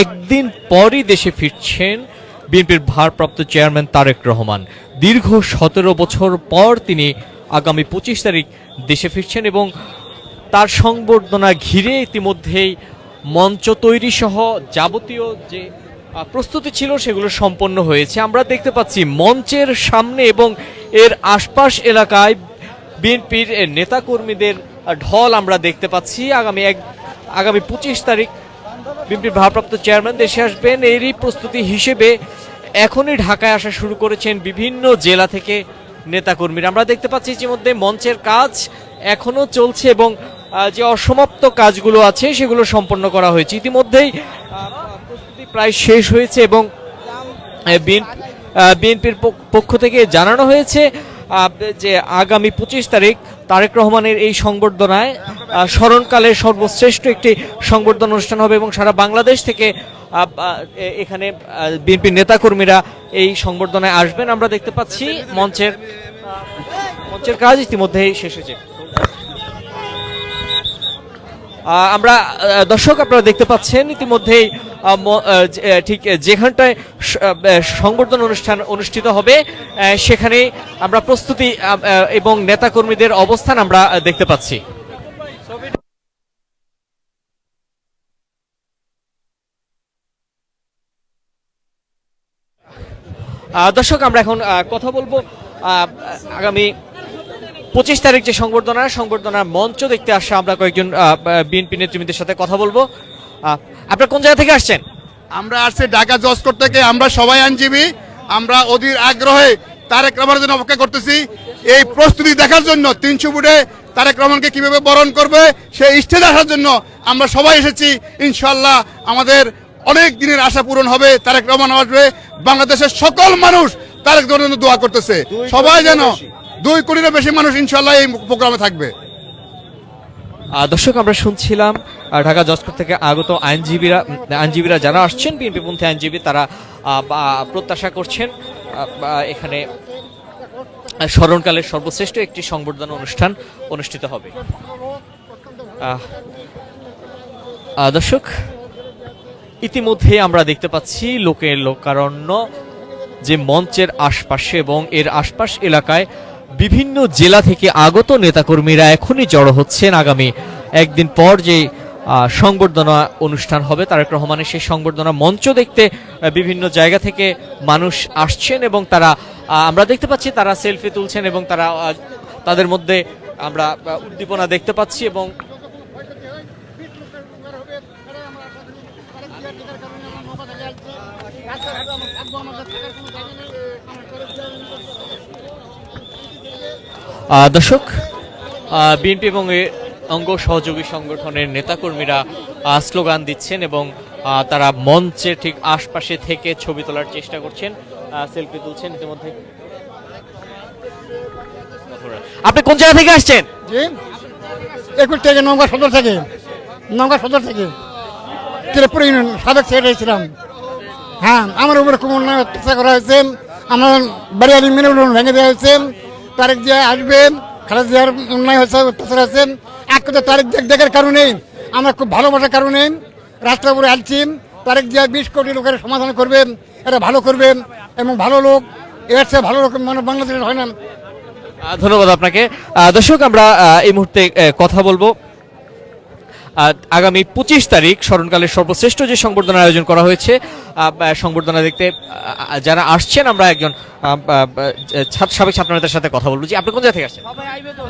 একদিন পরই দেশে ফিরছেন বিএনপির ভারপ্রাপ্ত চেয়ারম্যান তারেক রহমান। দীর্ঘ সতেরো বছর পর তিনি আগামী পঁচিশ তারিখ দেশে ফিরছেন এবং তার সংবর্ধনা ঘিরে ইতিমধ্যেই মঞ্চ তৈরি সহ যাবতীয় যে প্রস্তুতি ছিল সেগুলো সম্পন্ন হয়েছে। আমরা দেখতে পাচ্ছি মঞ্চের সামনে এবং এর আশপাশ এলাকায় বিএনপির নেতাকর্মীদের ঢল আমরা দেখতে পাচ্ছি। আগামী এক, আগামী পঁচিশ তারিখ বিএনপির ভারপ্রাপ্ত চেয়ারম্যান দেশে আসবেন। এরই প্রস্তুতি হিসেবে এখনই ঢাকায় আসা শুরু করেছেন বিভিন্ন জেলা থেকে নেতাকর্মীরা। আমরা দেখতে পাচ্ছি ইতিমধ্যে মঞ্চের কাজ এখনও চলছে এবং যে অসমাপ্ত কাজগুলো আছে সেগুলো সম্পন্ন করা হয়েছে। ইতিমধ্যেই প্রস্তুতি প্রায় শেষ হয়েছে এবং বিএনপির পক্ষ থেকে জানানো হয়েছে যে আগামী পঁচিশ তারিখ তারেক রহমানের এই সংবর্ধনায় স্মরণকালের সর্বশ্রেষ্ঠ একটি সংবর্ধনা অনুষ্ঠান হবে এবং সারা বাংলাদেশ থেকে এখানে বিএনপির নেতাকর্মীরা এই সংবর্ধনায় আসবেন। আমরা দেখতে পাচ্ছি মঞ্চের মঞ্চের কাজ ইতিমধ্যেই শেষ হয়েছে। আমরা দর্শক আপনারা দেখতে পাচ্ছেন ইতিমধ্যেই ঠিক যেখানটায় সংবর্ধনা অনুষ্ঠান অনুষ্ঠিত হবে সেখানে আমরা প্রস্তুতি এবং নেতাকর্মীদের অবস্থান আমরা দেখতে পাচ্ছি। দর্শক, আমরা এখন কথা বলব আগামী পঁচিশ তারিখ যে সংবর্ধনা সংবর্ধনার মঞ্চ দেখতে আসছে আমরা কয়েকজন বিএনপি নেতৃবৃন্দের সাথে কথা বলব। আপনারা কোন জায়গা থেকে আসছেন? আমরা আসছি ঢাকা জজকোর্ট থেকে। আমরা সবাই আইনজীবী। আমরা অধীর আগ্রহে তারেক রহমানের জন্য অপেক্ষা করতেছি। এই প্রস্তুতি দেখার জন্য তিনশো ফুটে তারেক রহমানকে কীভাবে বরণ করবে সেই স্টেজ আসার জন্য আমরা সবাই এসেছি। ইনশাল্লাহ আমাদের অনেক দিনের আশা পূরণ হবে তারেক রহমান আসবে। বাংলাদেশের সকল মানুষ তারেক রহমানের জন্য দোয়া করতেছে। সবাই যেন দুই কোটিরও বেশি মানুষ ইনশাল্লাহ এই প্রোগ্রামে থাকবে। দর্শক, আমরা শুনছিলাম ঢাকা জজকোর্ট থেকে আগত আইনজীবীরা আইনজীবীরা যারা আসছেন, বিএনপি পন্থী আইনজীবী, তারা প্রত্যাশা করছেন এখানে স্মরণকালের সর্বশ্রেষ্ঠ একটি সংবর্ধনা অনুষ্ঠান অনুষ্ঠিত হবে। দর্শক, ইতিমধ্যে আমরা দেখতে পাচ্ছি লোকের লোকারণ্য, যে মঞ্চের আশপাশে এবং এর আশপাশ এলাকায় বিভিন্ন জেলা থেকে আগত নেতাকর্মীরা এখনই জড়ো হচ্ছেন আগামী একদিন পর যে সংবর্ধনা অনুষ্ঠান হবে, তারেক রহমানের সেই সংবর্ধনা মঞ্চ দেখতে বিভিন্ন জায়গা থেকে মানুষ আসছেন এবং তারা আমরা দেখতে পাচ্ছি তারা সেলফি তুলছেন এবং তারা তাদের মধ্যে আমরা উদ্দীপনা দেখতে পাচ্ছি এবং দর্শক বিএনপি এবং অঙ্গ সহযোগী সংগঠনের নেতাকর্মীরা স্লোগান দিচ্ছেন এবং তারা মঞ্চের ঠিক আশপাশে থেকে ছবি তোলার চেষ্টা করছেন সেলফি তুলছেন ইতিমধ্যে। আপনি কোন জায়গা থেকে আসছেন? একুশ থেকে নৌকা সদর থেকে। নৌকা সদর থেকে। ত্রিপুরা ইউনিয়ন সাবেক হ্যাঁ আমার উপরে খুব অন্যায় অত্যাচার করা হয়েছে। আমার বাড়িয়ালি মেনে ভেঙে দেওয়া হয়েছে। তারেক জিয়া আসবেন খালেদা জিয়ার অন্যায় হয়েছে, অত্যাচার আছেন এক কথা তারেক জিয়া দেখার কারণে, আমরা খুব ভালোবাসার কারণে রাস্তার উপরে আসছি তারেক জিয়া বিশ কোটি লোকের সমাধান করবেন, এটা ভালো করবেন, এবং ভালো লোক এর চেয়ে ভালো লোক মানে বাংলাদেশের হয় না। ধন্যবাদ আপনাকে। দর্শক, আমরা এই মুহূর্তে কথা বলব। আগামী পঁচিশ তারিখ স্মরণকালের সর্বশ্রেষ্ঠ যে সংবর্ধনার আয়োজন করা হয়েছে সংবর্ধনা দেখতে যারা আসছেন, আমরা একজন সাবেক ছাত্রনেতার সাথে কথা বলব। জি, আপনি কোন জায়গা থেকে আসছেন?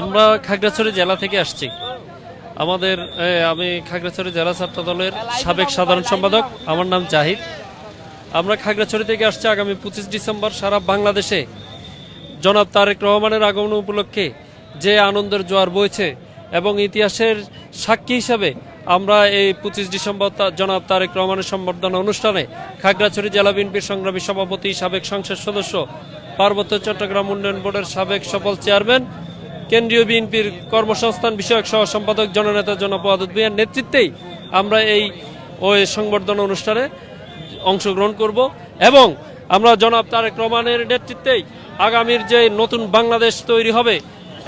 আমরা খাগড়াছড়ি জেলা থেকে আসছি। আমাদের আমি খাগড়াছড়ি জেলা ছাত্র দলের সাবেক সাধারণ সম্পাদক। আমার নাম জাহিদ। আমরা খাগড়াছড়ি থেকে আসছি আগামী পঁচিশ ডিসেম্বর সারা বাংলাদেশে। জনাব তারেক রহমানের আগমন উপলক্ষে যে আনন্দের জোয়ার বইছে এবং ইতিহাসের সাক্ষী হিসাবে আমরা এই পঁচিশ ডিসেম্বর জনাব তারেক রহমানের সম্বর্ধনা অনুষ্ঠানে খাগড়াছড়ি জেলা বিএনপির সংগ্রামী সভাপতি, সাবেক সংসদ সদস্য পার্বত্য চট্টগ্রাম উন্নয়ন বোর্ডের সাবেক সফল চেয়ারম্যান, কেন্দ্রীয় বিএনপির কর্মসংস্থান বিষয়ক সহ সম্পাদক, জননেতা জনাব ভূঁইয়ার নেতৃত্বেই আমরা এই ওই সংবর্ধনা অনুষ্ঠানে অংশগ্রহণ করব এবং আমরা জনাব তারেক রহমানের নেতৃত্বেই আগামীর যে নতুন বাংলাদেশ তৈরি হবে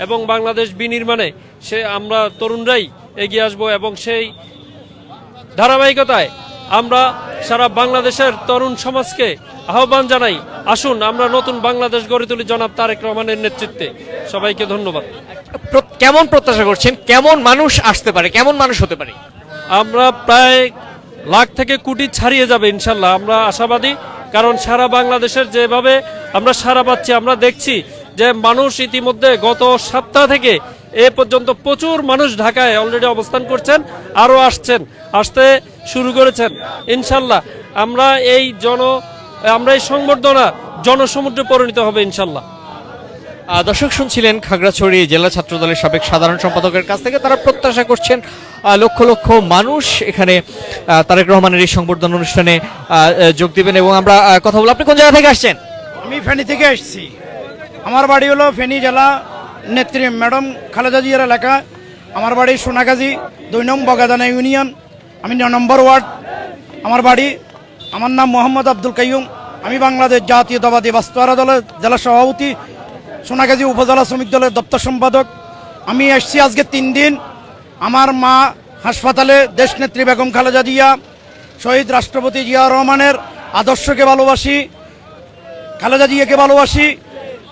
এবং বাংলাদেশ বিনির্মাণে সে আমরা তরুণরাই এগিয়ে আসব এবং সেই ধারাবাহিকতায় আমরা সারা বাংলাদেশের তরুণ সমাজকে আহ্বান জানাই। আসুন আমরা নতুন বাংলাদেশ গড়ে তুলি জনাব তারেক রহমানের নেতৃত্বে। সবাইকে ধন্যবাদ। কেমন প্রত্যাশা করছেন? কেমন মানুষ আসতে পারে? কেমন মানুষ হতে পারে? আমরা প্রায় লাখ থেকে কোটি ছাড়িয়ে যাবে ইনশাল্লাহ। আমরা আশাবাদী কারণ সারা বাংলাদেশের যেভাবে আমরা সারা পাচ্ছি আমরা দেখছি যে মানুষ ইতিমধ্যে গত সপ্তাহ থেকে এ পর্যন্ত প্রচুর মানুষ ঢাকায় অলরেডি অবস্থান করছেন আরও আসছেন আসতে শুরু করেছেন। ইনশাল্লাহ আমরা এই জন আমরা এই সংবর্ধনা জনসমুদ্রে পরিণত হবে ইনশাল্লাহ। দর্শক শুনছিলেন খাগড়াছড়ি জেলা ছাত্র দলের সাবেক সাধারণ সম্পাদকের কাছ থেকে তারা প্রত্যাশা করছেন লক্ষ লক্ষ মানুষ এখানে তারেক রহমানের এই সংবর্ধনা অনুষ্ঠানে যোগ দিবেন এবং আমরা কথা বলব। আপনি কোন জায়গা থেকে আসছেন? আমি ফেনী থেকে এসেছি আমার বাড়ি হলো ফেনী জেলা নেত্রী ম্যাডাম খালেদা জিয়ার এলাকা। আমার বাড়ি সোনাগাজী, দুই নং বগাদানা ইউনিয়ন। আমি ন নম্বর ওয়ার্ড। আমার বাড়ি, আমার নাম মোহাম্মদ আব্দুল কাইয়ুম। আমি বাংলাদেশ জাতীয়তাবাদী বাস্তবারা দলের জেলা সভাপতি, সোনাগাজী উপজেলা শ্রমিক দলের দপ্তর সম্পাদক। আমি এসেছি আজকে তিন দিন। আমার মা হাসপাতালে দেশনেত্রী বেগম খালেদা জিয়া, শহীদ রাষ্ট্রপতি জিয়া রহমানের আদর্শকে ভালোবাসি, খালেদা জিয়াকে ভালোবাসি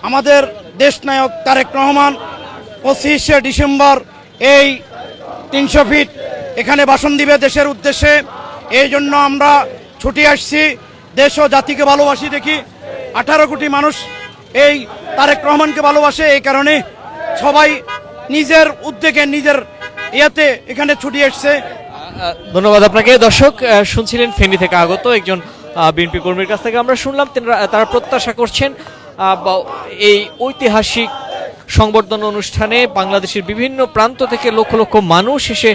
আমাদের দেশ নায়ক তারেক রহমান পঁচিশে ডিসেম্বর এই তিনশো ফিট এখানে ভাষণ দিবে দেশের উদ্দেশ্যে। এই জন্য আমরা ছুটি আসছি। দেশ ও জাতিকে ভালোবাসি দেখি। আঠারো কোটি মানুষ এই তারেক রহমানকে ভালোবাসে এই কারণে সবাই নিজের উদ্যোগে নিজের ইয়েতে এখানে ছুটি আহ, ধন্যবাদ আপনাকে। দর্শক শুনছিলেন ফেনী থেকে আগত একজন বিএনপি কর্মীর কাছ থেকে আমরা শুনলাম। তারা প্রত্যাশা করছেন এই ঐতিহাসিক সংবর্ধনা অনুষ্ঠানে বাংলাদেশের বিভিন্ন প্রান্ত থেকে লক্ষ লক্ষ মানুষ এসে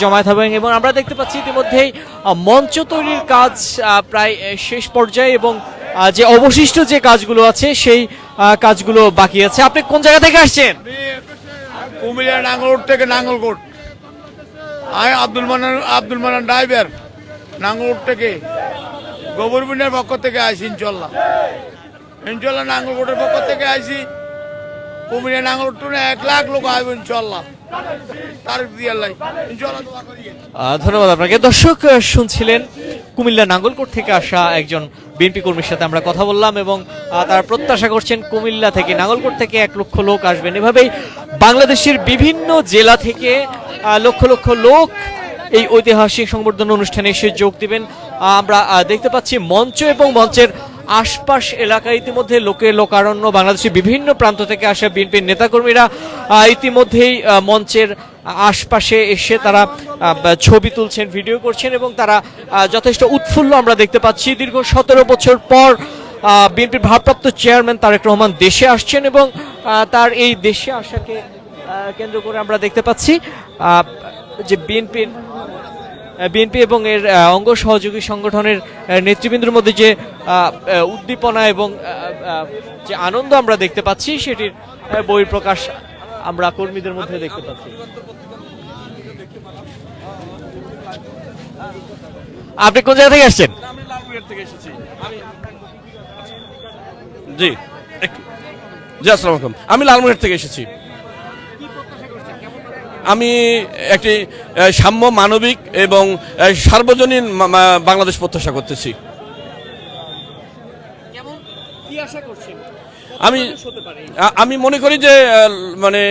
জমায়েত হবেন এবং আমরা দেখতে পাচ্ছি ইতিমধ্যেই মঞ্চ তৈরির কাজ প্রায় শেষ পর্যায়ে এবং যে অবশিষ্ট যে কাজগুলো আছে সেই কাজগুলো বাকি আছে। আপনি কোন জায়গা থেকে আসছেন? কুমিল্লা নাঙ্গলকোট থেকে নাঙ্গলকোট আমি আব্দুল মানান আব্দুল মানান ড্রাইভার নাঙ্গলকোট থেকে। গোবরবিনের পক্ষ থেকে আইসি ইনশাল্লাহ ইনশাল্লাহ নাঙ্গলকোটের পক্ষ থেকে আইসি কুমিল্লা নাঙ্গল টুনে এক লাখ লোক আইব ইনশাল্লাহ। ধন্যবাদ আপনাকে। দর্শক শুনছিলেন কুমিল্লা নাঙ্গলকোট থেকে আসা একজন বিএনপি কর্মীর সাথে আমরা কথা বললাম এবং তারা প্রত্যাশা করছেন কুমিল্লা থেকে নাঙ্গলকোট থেকে এক লক্ষ লোক আসবেন। এভাবেই বাংলাদেশের বিভিন্ন জেলা থেকে লক্ষ লক্ষ লোক এই ঐতিহাসিক সংবর্ধনা অনুষ্ঠানে এসে যোগ দিবেন। আমরা দেখতে পাচ্ছি মঞ্চ এবং মঞ্চের আশপাশ এলাকা ইতিমধ্যে লোকে লোকারণ্য। বাংলাদেশের বিভিন্ন প্রান্ত থেকে আসা বিএনপির নেতাকর্মীরা ইতিমধ্যেই মঞ্চের আশপাশে এসে তারা ছবি তুলছেন, ভিডিও করছেন এবং তারা যথেষ্ট উৎফুল্ল আমরা দেখতে পাচ্ছি। দীর্ঘ সতেরো বছর পর বিএনপির ভারপ্রাপ্ত চেয়ারম্যান তারেক রহমান দেশে আসছেন এবং তার এই দেশে আসাকে কেন্দ্র করে আমরা দেখতে পাচ্ছি যে বিএনপির বিএনপি এবং এর অঙ্গ সহযোগী সংগঠনের নেতৃবৃন্দের মধ্যে যে উদ্দীপনা এবং যে আনন্দ আমরা দেখতে পাচ্ছি সেটির আহ, বহিঃপ্রকাশ আমরা কর্মীদের মধ্যে দেখতে পাচ্ছি। আপনি কোন জায়গা থেকে আসছেন? জি। জি আসসালামু আলাইকুম। আমি লালমনিরহাট থেকে এসেছি। আমি একটি সাম্য মানবিক এবং সার্বজনীন বাংলাদেশ প্রত্যাশা করতেছি। আমি আমি মনে করি যে মানে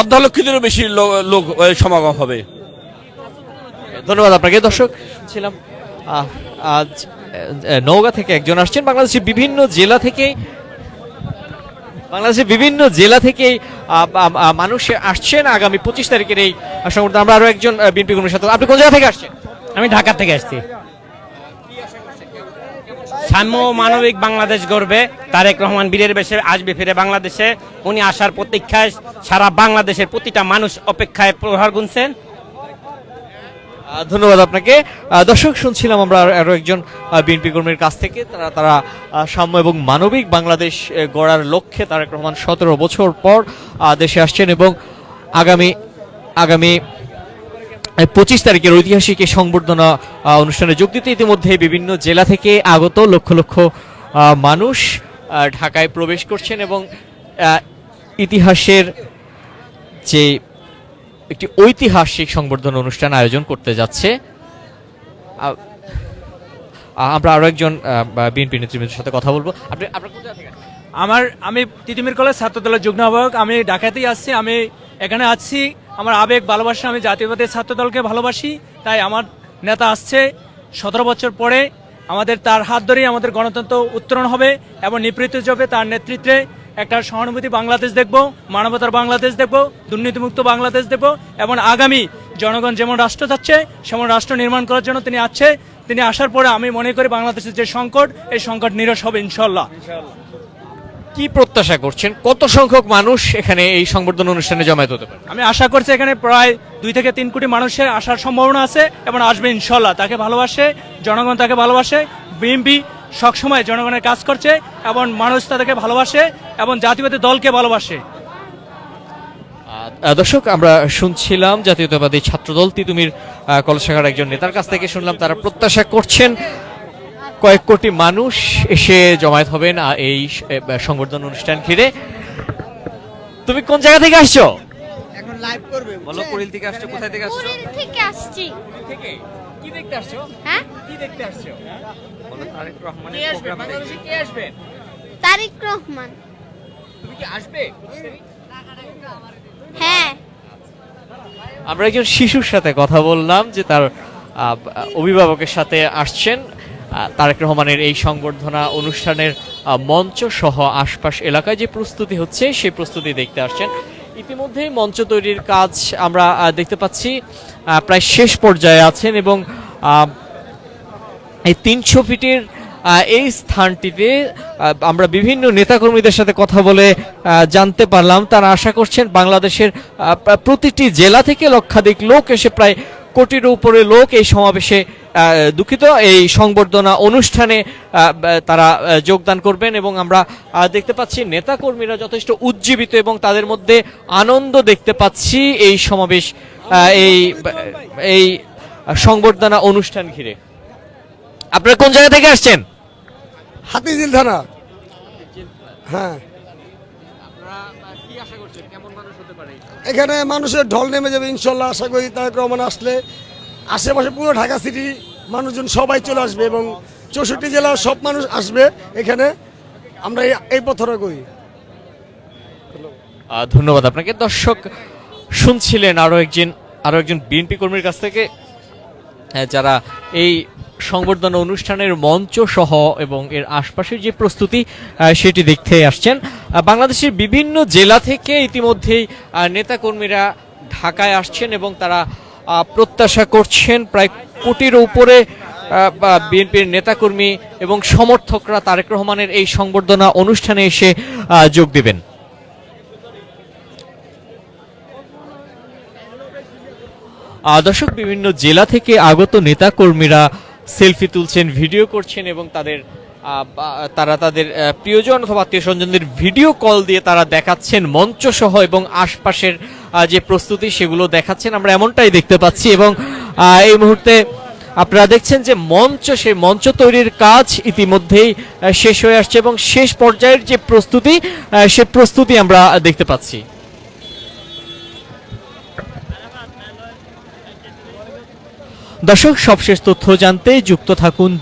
অর্ধালক্ষিতেরও বেশি লোক সমাগম হবে। ধন্যবাদ আপনাকে। দর্শক ছিলাম আজ নওগাঁ থেকে একজন আসছেন। বাংলাদেশের বিভিন্ন জেলা থেকে বাংলাদেশের বিভিন্ন জেলা থেকে মানুষ আসছেন আগামী পঁচিশ তারিখের এই সংবর্ধনা আমরা আরও একজন বিএনপি কর্মীর সাথে আপনি কোন জায়গা থেকে আসছেন? আমি ঢাকা থেকে আসছি। সাম্য মানবিক বাংলাদেশ গড়বে। তারেক রহমান বীরের বেশে আসবে ফিরে বাংলাদেশে। উনি আসার প্রতীক্ষায় সারা বাংলাদেশের প্রতিটা মানুষ অপেক্ষায় প্রহার গুনছেন। ধন্যবাদ আপনাকে। দর্শক শুনছিলাম আমরা আরও একজন বিএনপি কর্মীর কাছ থেকে। তারা তারা সাম্য এবং মানবিক বাংলাদেশ গড়ার লক্ষ্যে তারেক রহমান সতেরো বছর পর দেশে আসছেন এবং আগামী আগামী পঁচিশ তারিখের ঐতিহাসিক এই সংবর্ধনা অনুষ্ঠানে যোগ দিতে ইতিমধ্যে বিভিন্ন জেলা থেকে আগত লক্ষ লক্ষ মানুষ ঢাকায় প্রবেশ করছেন এবং ইতিহাসের যে একটি ঐতিহাসিক সংবর্ধনা অনুষ্ঠান আয়োজন করতে যাচ্ছে। আমরা আরও একজন বিএনপি নেতৃবৃন্দের সাথে কথা বলব। আপনি, আপনার আসছেন? আমার, আমি তিতুমির কলেজ ছাত্র দলের যুগ্ম আহ্বায়ক। আমি ঢাকাতেই আসছি আমি এখানে আসছি আমার আবেগ, ভালোবাসা, আমি জাতীয়বাদী ছাত্র দলকে ভালোবাসি, তাই আমার নেতা আসছে। সতেরো বছর পরে আমাদের তার হাত ধরেই আমাদের গণতন্ত্র উত্তরণ হবে এবং নিবৃত্ত যাবে তার নেতৃত্বে একটা সহানুভূতি বাংলাদেশ দেখব, মানবতার বাংলাদেশ দেখব, দুর্নীতিমুক্ত বাংলাদেশ দেখব এবং আগামী জনগণ যেমন রাষ্ট্র চাচ্ছে, সেমন রাষ্ট্র নির্মাণ করার জন্য তিনি আছে। তিনি আসার পরে আমি মনে করি বাংলাদেশের যে সংকট, এই সংকট নিরস হবে ইনশাল্লাহ কি প্রত্যাশা করছেন? কত সংখ্যক মানুষ এখানে এই সংবর্ধনা অনুষ্ঠানে জমায়েত হতে পারে আমি আশা করছি এখানে প্রায় দুই থেকে তিন কোটি মানুষের আসার সম্ভাবনা আছে এবং আসবে ইনশাল্লাহ তাকে ভালোবাসে জনগণ তাকে ভালোবাসে বিএনপি সবসময় জনগণের কাজ করছে এবং মানুষ তাদেরকে ভালোবাসে এবং জাতীয়বাদী দলকে ভালোবাসে। দর্শক আমরা শুনছিলাম জাতীয়তাবাদী ছাত্রদল তিতুমির কলেজ শাখার একজন নেতার কাছ থেকে শুনলাম তারা প্রত্যাশা করছেন। কয়েক কোটি মানুষ এসে জমায়েত হবেন এই সংবর্ধনা অনুষ্ঠান ঘিরে। তুমি কোন জায়গা থেকে আসছো? বলো কুড়িল থেকে আসছো কোথায় থেকে আসছো? থেকে আসছি। কি দেখতে আসছো? হ্যাঁ? কি দেখতে আসছো? বলো তারেক রহমানের প্রোগ্রাম বাংলাদেশে কে আসবেন তারিক রহমান। তুমি কি আসবে? হ্যাঁ। আমরা একজন শিশুর সাথে কথা বললাম যে তার অভিভাবকের সাথে আসছেন। তারেক রহমানের এই সংবর্ধনা অনুষ্ঠানের মঞ্চ সহ আশপাশ এলাকায় যে প্রস্তুতি হচ্ছে, সেই প্রস্তুতি দেখতে আসছেন। ইতিমধ্যেই মঞ্চ তৈরির কাজ আমরা দেখতে পাচ্ছি প্রায় শেষ পর্যায়ে আছেন এবং এই তিনশো ফিটের এই স্থানটিতে আমরা বিভিন্ন নেতাকর্মীদের সাথে কথা বলে জানতে পারলাম। তারা আশা করছেন বাংলাদেশের প্রতিটি জেলা থেকে লক্ষাধিক লোক এসে প্রায় কোটির উপরে লোক এই সমাবেশে দুঃখিত। এই সংবর্ধনা অনুষ্ঠানে তারা যোগদান করবেন এবং আমরা দেখতে পাচ্ছি নেতাকর্মীরা যথেষ্ট উজ্জীবিত এবং তাদের মধ্যে আনন্দ দেখতে পাচ্ছি এই সমাবেশ আহ, এই এই সংবর্ধনা অনুষ্ঠান ঘিরে। আপনারা কোন জায়গা থেকে আসছেন? হাতিঝিল থানা। হ্যাঁ। এখানে মানুষের ঢল নেমে যাবে ইনশাল্লাহ। আশা করি তারেক রহমান আসলে আশেপাশে পুরো ঢাকা সিটি মানুষজন সবাই চলে আসবে এবং চৌষট্টি জেলার সব মানুষ আসবে এখানে। আমরা এই- পথরা করি। ধন্যবাদ আপনাকে। দর্শক, শুনছিলেন আরও একজন আরও একজন বিএনপি কর্মীর কাছ থেকে। যারা এই সংবর্ধনা অনুষ্ঠানের মঞ্চ সহ এবং এর আশপাশের যে প্রস্তুতি সেটি দেখতে আসছেন। বাংলাদেশের বিভিন্ন জেলা থেকে ইতিমধ্যেই নেতাকর্মীরা ঢাকায় আসছেন এবং তারা প্রত্যাশা করছেন প্রায় কোটির উপরে বিএনপির নেতাকর্মী এবং সমর্থকরা তারেক রহমানের এই সংবর্ধনা অনুষ্ঠানে এসে যোগ দেবেন। দর্শক, বিভিন্ন জেলা থেকে আগত নেতা কর্মীরা সেলফি তুলছেন, ভিডিও করছেন এবং তাদের তারা তাদের প্রিয়জন অথবা আত্মীয় স্বজনদের ভিডিও কল দিয়ে তারা দেখাচ্ছেন মঞ্চসহ এবং আশপাশের যে প্রস্তুতি সেগুলো দেখাচ্ছেন, আমরা এমনটাই দেখতে পাচ্ছি। এবং এই মুহূর্তে আপনারা দেখছেন যে মঞ্চ, সেই মঞ্চ তৈরির কাজ ইতিমধ্যেই শেষ হয়ে আসছে এবং শেষ পর্যায়ের যে প্রস্তুতি সে প্রস্তুতি আমরা দেখতে পাচ্ছি। দর্শক, সবশেষ তথ্য জানতে যুক্ত থাকুন